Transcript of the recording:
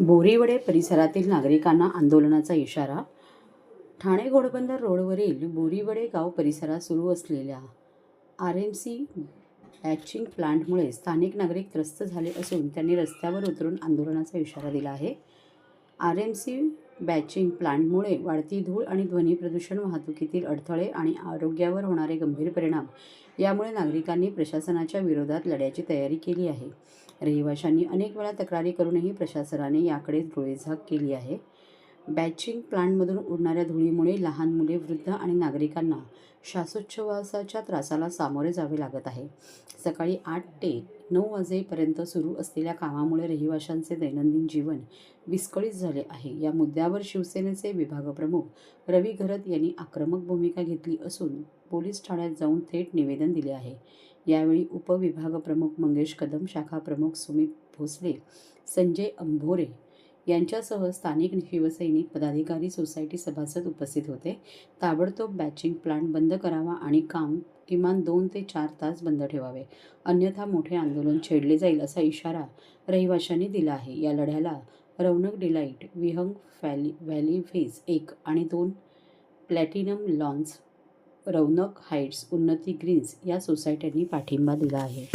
बोरीवडे परिसरातील नागरिकांना आंदोलनाचा इशारा. ठाणे घोडबंदर रोडवरील बोरीवडे गाव परिसरात सुरू असलेल्या आर एम सी बॅचिंग प्लांटमुळे स्थानिक नागरिक त्रस्त झाले असून त्यांनी रस्त्यावर उतरून आंदोलनाचा इशारा दिला आहे. आर एम सी बॅचिंग प्लांटमुळे वाढती धूळ आणि ध्वनी प्रदूषण वाहतुकीतील अडथळे आणि आरोग्यावर होणारे गंभीर परिणाम. यामुळे नागरिकांनी प्रशासनाच्या विरोधात लढ्याची तयारी केली आहे. रहिवाशांनी अनेक वेळा तक्रारी करूनही प्रशासनाने याकडे डोळेझाक केली आहे. बॅचिंग प्लांटमधून उडणाऱ्या धुळीमुळे लहान मुले वृद्ध आणि नागरिकांना श्वासोच्छवासाच्या त्रासाला सामोरे जावे लागत आहे. सकाळी आठ ते नऊ वाजेपर्यंत सुरू असलेल्या कामामुळे रहिवाशांचे दैनंदिन जीवन विस्कळीत झाले आहे. या मुद्द्यावर शिवसेनेचे विभागप्रमुख रवी घरत यांनी आक्रमक भूमिका घेतली असून पोलीस ठाण्यात जाऊन थेट निवेदन दिले आहे. यावेळी उपविभागप्रमुख मंगेश कदम शाखा प्रमुख सुमित भोसले संजय अंभोरे यांच्यासह स्थानिक शिवसैनिक पदाधिकारी सोसायटी सभासद उपस्थित होते. ताबडतोब बॅचिंग प्लांट बंद करावा आणि काम किमान दोन ते चार तास बंद ठेवावे. अन्यथा मोठे आंदोलन छेडले जाईल असा इशारा रहिवाशांनी दिला आहे. या लढ्याला रौनक डिलाईट विहंग फॅली व्हॅली फेज एक आणि दोन Platinum Lawns Raunak Heights Unnati Greens या सोसायट्यांनी पाठिंबा दिला आहे.